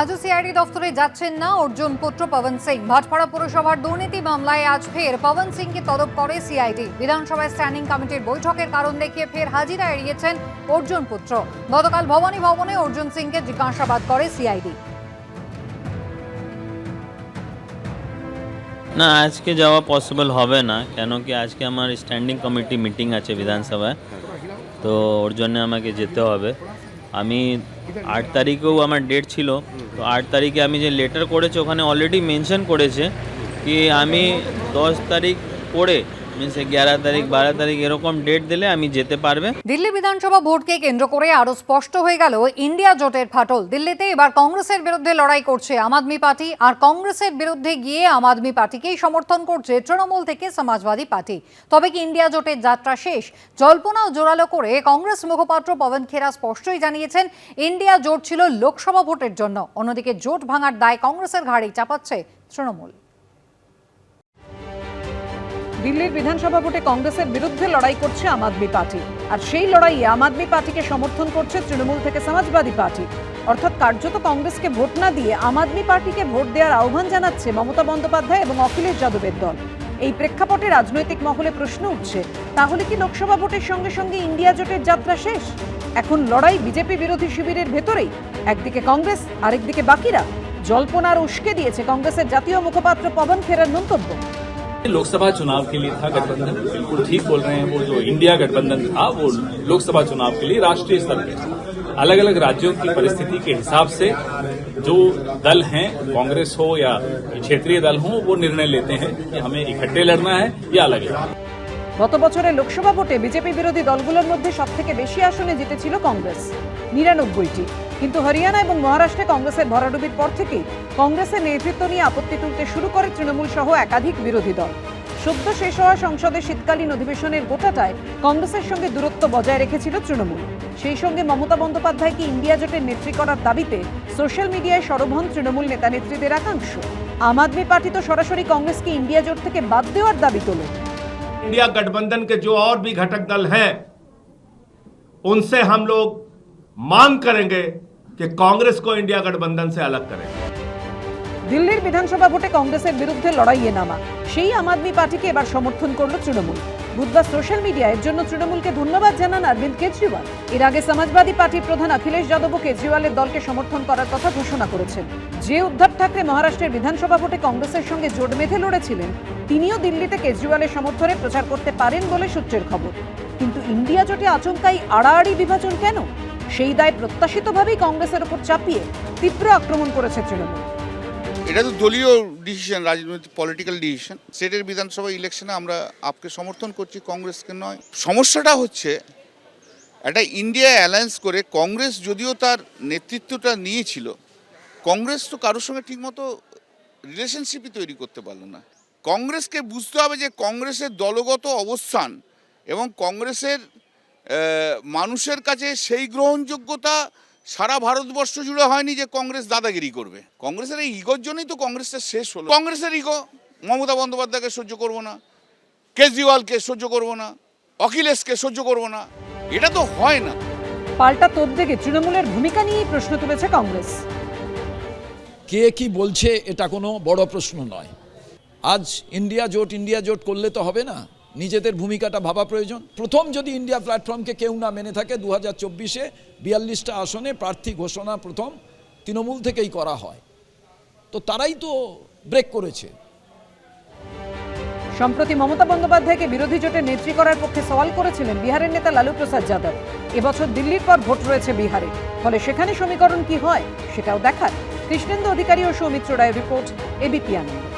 আজও সিআইডি দফতরে যাচ্ছেন না। অর্জুন পুত্র পবন সিং। ভাটপাড়া পুরসভার দুর্নীতি মামলায় আজ ফের পবন সিংকে তলব করে সিআইডি। বিধানসভায় স্ট্যান্ডিং কমিটির বৈঠকের কারণ দেখিয়ে ফের হাজিরা এড়িয়েছেন অর্জুন পুত্র। গতকাল ভবানী ভবনে অর্জুন সিংকে জিজ্ঞাসাবাদ করে সিআইডি। না, আজকে যাওয়া পসিবল হবে না, কেন কি আজকে আমার স্ট্যান্ডিং কমিটি মিটিং আছে বিধানসভায়। তো ওর জন্য আমাকে যেতে হবে। আমি আট তারিখেও আমার ডেট ছিল। তো আট তারিখে আমি যে লেটার করেছি, ওখানে অলরেডি মেনশন করেছে কি আমি দশ তারিখ পরে তৃণমূল থেকে সমাজবাদী পার্টি। তবে কি ইন্ডিয়া জোটের যাত্রা শেষ? জল্পনা ও জোরালো করে কংগ্রেস মুখপাত্র পবন খেরা স্পষ্টই জানিয়েছেন, ইন্ডিয়া জোট ছিল লোকসভা ভোটের জন্য। অন্যদিকে জোট ভাঙার দায় কংগ্রেসের ঘাড়েই চাপাচ্ছে তৃণমূল। দিল্লির বিধানসভা ভোটে কংগ্রেসের বিরুদ্ধে লড়াই করছে আম আদমি পার্টি। আর সেই লড়াইয়ে আম আদমি পার্টিকে সমর্থন করছে তৃণমূল থেকে সমাজবাদী পার্টি। অর্থাৎ কার্যত কংগ্রেসকে ভোট না দিয়ে আম আদমি পার্টিকে ভোট দেওয়ার আহ্বান জানাচ্ছে মমতা বন্দ্যোপাধ্যায় এবং অখিলেশ যাদবের দল। এই প্রেক্ষাপটে রাজনৈতিক মহলে প্রশ্ন উঠছে, তাহলে কি লোকসভা ভোটের সঙ্গে সঙ্গে ইন্ডিয়া জোটের যাত্রা শেষ? এখন লড়াই বিজেপি বিরোধী শিবিরের ভেতরেই। একদিকে কংগ্রেস, আরেকদিকে বাকিরা। জল্পনার উস্কে দিয়েছে কংগ্রেসের জাতীয় মুখপাত্র পবন খেরার মন্তব্য। लोकसभा चुनाव के लिए था गठबंधन बिल्कुल ठीक बोल रहे हैं वो जो इंडिया गठबंधन था वो लोकसभा चुनाव के लिए राष्ट्रीय स्तर पे था अलग अलग राज्यों की परिस्थिति के हिसाब से जो दल हैं कांग्रेस हो या क्षेत्रीय दल हो वो निर्णय लेते हैं कि हमें इकट्ठे लड़ना है या अलग लड़ना है গত বছরের লোকসভা ভোটে বিজেপি বিরোধী দলগুলোর মধ্যে সব থেকে বেশি আসনে জিতেছিল কংগ্রেস নিরানব্বইটি কিন্তু হরিয়ানা এবং মহারাষ্ট্রে কংগ্রেসের ভরাডুবির পর থেকেই কংগ্রেসের নেতৃত্ব নিয়ে আপত্তি তুলতে শুরু করে তৃণমূল সহ একাধিক বিরোধী দল সদ্য শেষ হওয়া সংসদের শীতকালীন অধিবেশনের গোটাটায় কংগ্রেসের সঙ্গে দূরত্ব বজায় রেখেছিল তৃণমূল সেই সঙ্গে মমতা বন্দ্যোপাধ্যায়কে ইন্ডিয়া জোটের নেত্রী করার দাবিতে সোশ্যাল মিডিয়ায় সরব হন তৃণমূল নেতা নেত্রীদের একাংশ আম আদমি পার্টি তো সরাসরি কংগ্রেসকে ইন্ডিয়া জোট থেকে বাদ দেওয়ার দাবি তোলে इंडिया गठबंधन के जो और भी घटक दल हैं उनसे हम लोग मांग करेंगे कि कांग्रेस को इंडिया गठबंधन से अलग करें দিল্লির বিধানসভা ভোটে কংগ্রেসের বিরুদ্ধে লড়াইয়ে নামা সেই আম আদমি পার্টিকে এবার সমর্থন করল তৃণমূল বুধবার সোশ্যাল মিডিয়ায় এর জন্য তৃণমূলকে ধন্যবাদ জানান অরবিন্দ কেজরিওয়াল এর আগে সমাজবাদী পার্টির প্রধান অখিলেশ যাদবও কেজরিওয়ালের দলকে সমর্থন করার কথা ঘোষণা করেছেন যে উদ্ধব ঠাকরে মহারাষ্ট্রের বিধানসভা ভোটে কংগ্রেসের সঙ্গে জোট বেঁধে লড়েছিলেন তিনিও দিল্লিতে কেজরিওয়ালের সমর্থনে প্রচার করতে পারেন বলে সূত্রের খবর কিন্তু ইন্ডিয়া জোটে আচমকাই আড়াআড়ি বিভাজন কেন সেই দায় প্রত্যাশিতভাবেই কংগ্রেসের ওপর চাপিয়ে তীব্র আক্রমণ করেছে তৃণমূল। এটা তো দলীয় ডিসিশন রাজনৈতিক পলিটিক্যাল ডিসিশন স্টেটের বিধানসভা ইলেকশনে আমরা আপকে সমর্থন করছি, কংগ্রেসকে নয়। সমস্যাটা হচ্ছে, একটা ইন্ডিয়া অ্যালায়েন্স করে কংগ্রেস যদিও তার নেতৃত্বটা নিয়েছিল, কংগ্রেস তো কারোর সঙ্গে ঠিকমতো রিলেশনশিপই তৈরি করতে পারল না। কংগ্রেসকে বুঝতে হবে যে কংগ্রেসের দলগত অবস্থান এবং কংগ্রেসের মানুষের কাছে সেই গ্রহণযোগ্যতা সারা ভারতবর্ষ জুড়ে হয়নি যে কংগ্রেস দাদাগিরি করবে। কংগ্রেসের এই ইগোর জন্যই তো কংগ্রেসটা শেষ হলো। কংগ্রেসের ইগো মমতা বন্দ্যোপাধ্যায়কে সহ্য করব না কেজরিওয়ালকে সহ্য করব না অখিলেশকে সহ্য করব না এটা তো হয় না। পাল্টা তোপদেগে তৃণমূলের ভূমিকা নিয়েই প্রশ্ন তুলেছে কংগ্রেস। কে কি বলছে এটা কোনো বড় প্রশ্ন নয়। আজ ইন্ডিয়া জোট ইন্ডিয়া জোট করলে তো হবে না। নিজেদের ভূমিকাটা ভাবা প্রয়োজন। প্রথম যদি ইন্ডিয়া প্ল্যাটফর্মকে কেউ না মেনে থাকে দু হাজার চব্বিশে বিয়াল্লিশটা আসনে প্রার্থী ঘোষণা প্রথম তৃণমূল থেকেই করা হয়। তো তারাই তো ব্রেক করেছে। সম্প্রতি মমতা বন্দ্যোপাধ্যায়কে বিরোধী জোটের নেত্রী করার পক্ষে সওয়াল করেছিলেন বিহারের নেতা লালু প্রসাদ যাদব। এবছর দিল্লির পর ভোট রয়েছে বিহারে। ফলে সেখানে সমীকরণ কি হয়, সেটাও দেখার। কৃষ্ণেন্দু অধিকারী ও সৌমিত্র রায়ের রিপোর্ট, এবিপি আনন্দ।